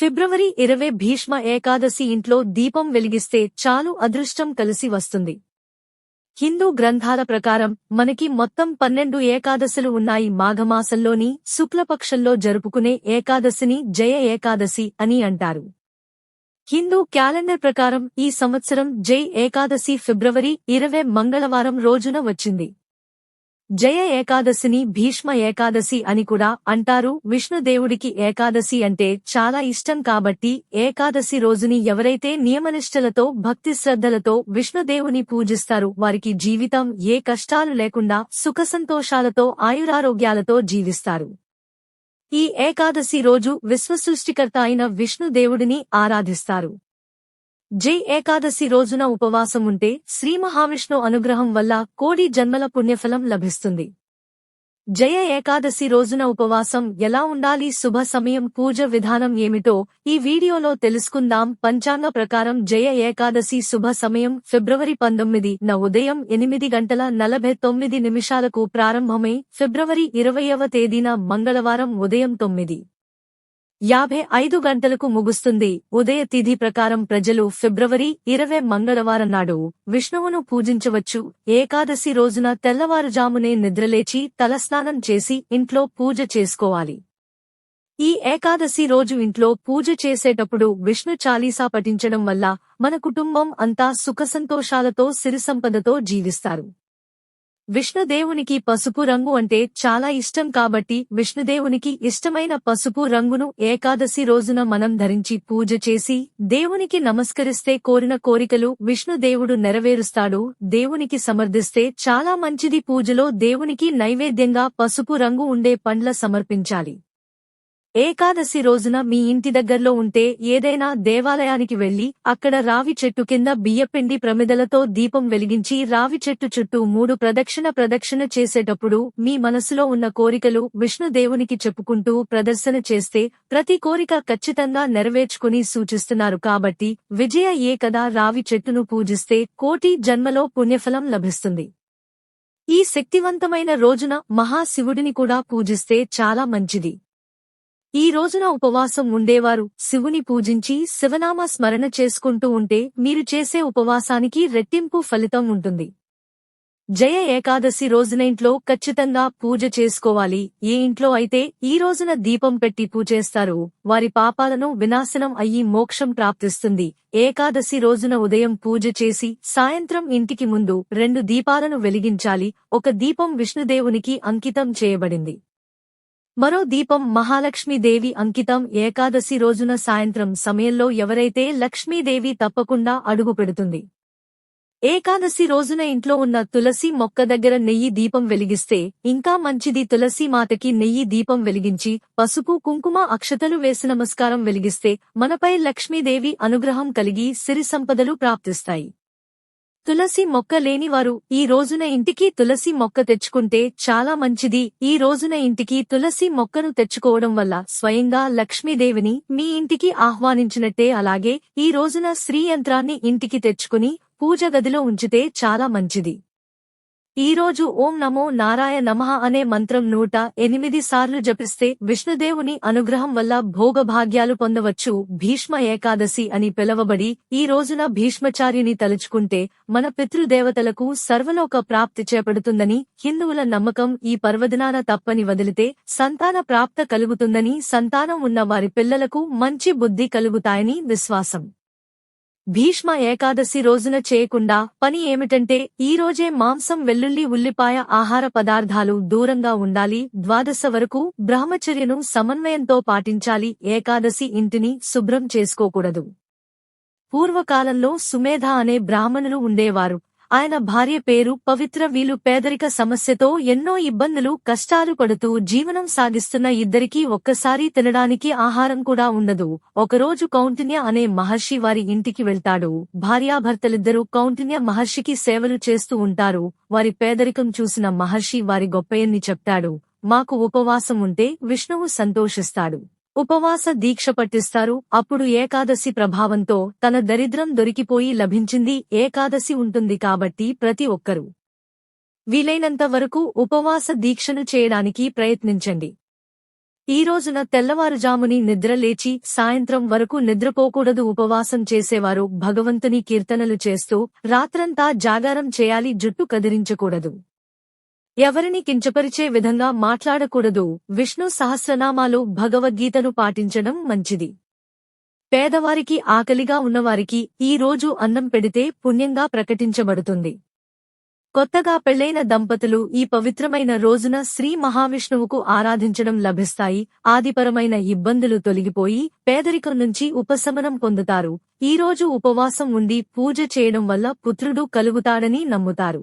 ఫిబ్రవరి ఇరవై భీష్మ ఏకాదశి ఇంట్లో దీపం వెలిగిస్తే చాలు అదృష్టం కలిసి వస్తుంది. హిందూ గ్రంథాల ప్రకారం మనకి మొత్తం పన్నెండు ఏకాదశులు ఉన్నాయి. మాఘమాసంలోని శుక్లపక్షంలో జరుపుకునే ఏకాదశిని జయ ఏకాదశి అని అంటారు. హిందూ క్యాలెండర్ ప్రకారం ఈ సంవత్సరం జై ఏకాదశి ఫిబ్రవరి ఇరవై మంగళవారం రోజున వచ్చింది. జయ ఏకాదశిని భీష్మ ఏకాదశి అని కూడా అంటారు. విష్ణుదేవుడికి ఏకాదశి అంటే చాలా ఇష్టం కాబట్టి ఏకాదశి రోజుని ఎవరైతే నియమనిష్టలతో భక్తి శ్రద్ధలతో విష్ణుదేవుని పూజిస్తారు వారికి జీవితం ఏ కష్టాలు లేకుండా సుఖసంతోషాలతో ఆయురారోగ్యాలతో జీవిస్తారు. ఈ ఏకాదశి రోజు విశ్వసృష్టికర్త అయిన విష్ణుదేవుడిని ఆరాధిస్తారు. జై ఏకాదశి రోజున ఉపవాసం ఉంటే శ్రీ మహావిష్ణు అనుగ్రహం వల్ల కోడి జన్మల పుణ్యఫలం లభిస్తుంది. జయ ఏకాదశి రోజున ఉపవాసం ఎలా ఉండాలి? శుభ సమయం పూజ విధానం ఏమిటో ఈ వీడియోలో తెలుసుకుందాం. పంచాంగ ప్రకారం జయ ఏకాదశి శుభ సమయం ఫిబ్రవరి పంతొమ్మిది న ఉదయం ఎనిమిది గంటల నలభై తొమ్మిది నిమిషాలకు ప్రారంభమై ఫిబ్రవరి ఇరవయవ తేదీన మంగళవారం ఉదయం తొమ్మిది. యాభై ఐదు గంటలకు ముగుస్తుంది ఉదయ తిథి ప్రకారం ప్రజలు ఫిబ్రవరి ఇరవై మంగళవారం నాడు విష్ణువును పూజించవచ్చు. ఏకాదశి రోజున తెల్లవారుజామునే నిద్రలేచి తలస్నానం చేసి ఇంట్లో పూజ చేసుకోవాలి. ఈ ఏకాదశి రోజు ఇంట్లో పూజ చేసేటప్పుడు విష్ణు చాలీసా పఠించడం వల్ల మన కుటుంబం అంతా సుఖసంతోషాలతో సిరిసంపదతో జీవిస్తారు. విష్ణుదేవునికి పసుపు రంగు అంటే చాలా ఇష్టం కాబట్టి విష్ణుదేవునికి ఇష్టమైన పసుపు రంగును ఏకాదశి రోజున మనం ధరించి పూజ చేసి దేవునికి నమస్కరిస్తే కోరిన కోరికలు విష్ణుదేవుడు నెరవేరుస్తాడు. దేవునికి సమర్థిస్తే చాలా మంచిది. పూజలో దేవునికి నైవేద్యంగా పసుపు రంగు ఉండే పండ్ల సమర్పించాలి. ఏకాదశి రోజున మీ ఇంటి దగ్గర్లో ఉంటే ఏదైనా దేవాలయానికి వెళ్ళి అక్కడ రావి చెట్టు కింద బియ్యపిండి ప్రమిదలతో దీపం వెలిగించి రావి చెట్టు చుట్టూ మూడు ప్రదక్షిణ ప్రదక్షిణ చేసేటప్పుడు మీ మనసులో ఉన్న కోరికలు విష్ణుదేవునికి చెప్పుకుంటూ ప్రదర్శన చేస్తే ప్రతి కోరిక ఖచ్చితంగా నెరవేర్చుకుని సూచిస్తున్నారు కాబట్టి విజయ ఏకదా రావి చెట్టును పూజిస్తే కోటి జన్మలో పుణ్యఫలం లభిస్తుంది. ఈ శక్తివంతమైన రోజున మహాశివుడిని కూడా పూజిస్తే చాలా మంచిది. ఈ రోజున ఉపవాసం ఉండేవారు. శివుని పూజించి శివనామ స్మరణ చేసుకుంటూ ఉంటే మీరు చేసే ఉపవాసానికి రెట్టింపు ఫలితం ఉంటుంది. జయ ఏకాదశి రోజున ఇంట్లో ఖచ్చితంగా పూజ చేసుకోవాలి. ఏ ఇంట్లో అయితే ఈ రోజున దీపం పెట్టి పూజేస్తారు వారి పాపాలను వినాశనం అయ్యి మోక్షం ప్రాప్తిస్తుంది. ఏకాదశి రోజున ఉదయం పూజ చేసి సాయంత్రం ఇంటికి ముందు రెండు దీపాలను వెలిగించాలి. ఒక దీపం విష్ణుదేవునికి అంకితం చేయబడింది. మరో దీపం మహాలక్ష్మీదేవి అంకితం ఏకాదశి రోజున సాయంత్రం సమయంలో ఎవరైతే లక్ష్మీదేవి తప్పకుండా అడుగు పెడుతుంది. ఏకాదశి రోజున ఇంట్లో ఉన్న తులసి మొక్క దగ్గర నెయ్యి దీపం వెలిగిస్తే ఇంకా మంచిది తులసి మాతకి నెయ్యి దీపం వెలిగించి పసుపు కుంకుమ అక్షతలు వేసి నమస్కారం వెలిగిస్తే మనపై లక్ష్మీదేవి అనుగ్రహం కలిగి సిరి సంపదలు ప్రాప్తిస్తాయి. తులసి మొక్క లేనివారు ఈ రోజున ఇంటికి తులసి మొక్క తెచ్చుకుంటే చాలా మంచిది. ఈ రోజున ఇంటికి తులసి మొక్కను తెచ్చుకోవడం వల్ల స్వయంగా లక్ష్మీదేవిని మీ ఇంటికి ఆహ్వానించినట్టే అలాగే ఈ రోజున శ్రీ యంత్రాన్ని ఇంటికి తెచ్చుకుని పూజ గదిలో ఉంచితే చాలా మంచిది. ఈ రోజు ఓం నమో నారాయ నమః అనే మంత్రం నూట ఎనిమిది సార్లు జపిస్తే విష్ణుదేవుని అనుగ్రహం వల్ల భోగభాగ్యాలు పొందవచ్చు. భీష్మ ఏకాదశి అని పిలవబడి ఈ రోజున భీష్మచార్యుని తలుచుకుంటే మన పితృదేవతలకు సర్వలోక ప్రాప్తి చేపడుతుందని హిందువుల నమ్మకం ఈ పర్వదినాన తప్పని వదిలితే సంతాన ప్రాప్త కలుగుతుందని సంతానం ఉన్న వారి పిల్లలకు మంచి బుద్ధి కలుగుతాయని విశ్వాసం. భీష్మ ఏకాదశి రోజున చేయకుండా పని ఏమిటంటే ఈ రోజే మాంసం వెల్లుల్లి ఉల్లిపాయ ఆహార పదార్థాలు దూరంగా ఉండాలి. ద్వాదశ వరకు బ్రహ్మచర్యను సమన్వయంతో పాటించాలి. ఏకాదశి ఇంటిని శుభ్రం చేసుకోకూడదు. పూర్వకాలంలో సుమేధ అనే బ్రాహ్మణులు ఉండేవారు. ఆయన భార్య పేరు పవిత్ర వీలు పేదరిక సమస్యతో ఎన్నో ఇబ్బందులు కష్టాలు పడుతూ జీవనం సాగిస్తున్న ఇద్దరికీ ఒక్కసారి తినడానికి ఆహారం కూడా ఉండదు. ఒకరోజు కౌంటిన్య అనే మహర్షి వారి ఇంటికి వెళ్తాడు. భార్యాభర్తలిద్దరూ కౌంటిన్య మహర్షికి సేవలు చేస్తూ ఉంటారు. వారి పేదరికం చూసిన మహర్షి వారి గొప్పయన్ని చెప్తాడు. మాకు ఉపవాసం ఉంటే విష్ణువు సంతోషిస్తాడు. ఉపవాస దీక్ష పట్టిస్తారు. అప్పుడు ఏకాదశి ప్రభావంతో తన దరిద్రం దొరికిపోయి లభించింది. ఏకాదశి ఉంటుంది కాబట్టి ప్రతి ఒక్కరూ వీలైనంత వరకు ఉపవాస దీక్షను చేయడానికి ప్రయత్నించండి. ఈ రోజున తెల్లవారుజాముని నిద్రలేచి సాయంత్రం వరకు నిద్రపోకూడదు. ఉపవాసం చేసేవారు భగవంతుని కీర్తనలు చేస్తూ రాత్రంతా జాగారం చేయాలి. జుట్టు కదిరించకూడదు. ఎవరిని కించపరిచే విధంగా మాట్లాడకూడదు. విష్ణు సహస్రనామాలు భగవద్గీతను పాటించడం మంచిది. పేదవారికి ఆకలిగా ఉన్నవారికి ఈ రోజు అన్నం పెడితే పుణ్యంగా ప్రకటించబడుతుంది. కొత్తగా పెళ్ళైన దంపతులు ఈ పవిత్రమైన రోజున శ్రీ మహావిష్ణువుకు ఆరాధించడం లభిస్తాయి. ఆదిపరమైన ఇబ్బందులు తొలగిపోయి పేదరికం నుంచి ఉపశమనం పొందుతారు. ఈ రోజు ఉపవాసం ఉండి పూజ చేయడం వల్ల పుత్రుడు కలుగుతాడని నమ్ముతారు.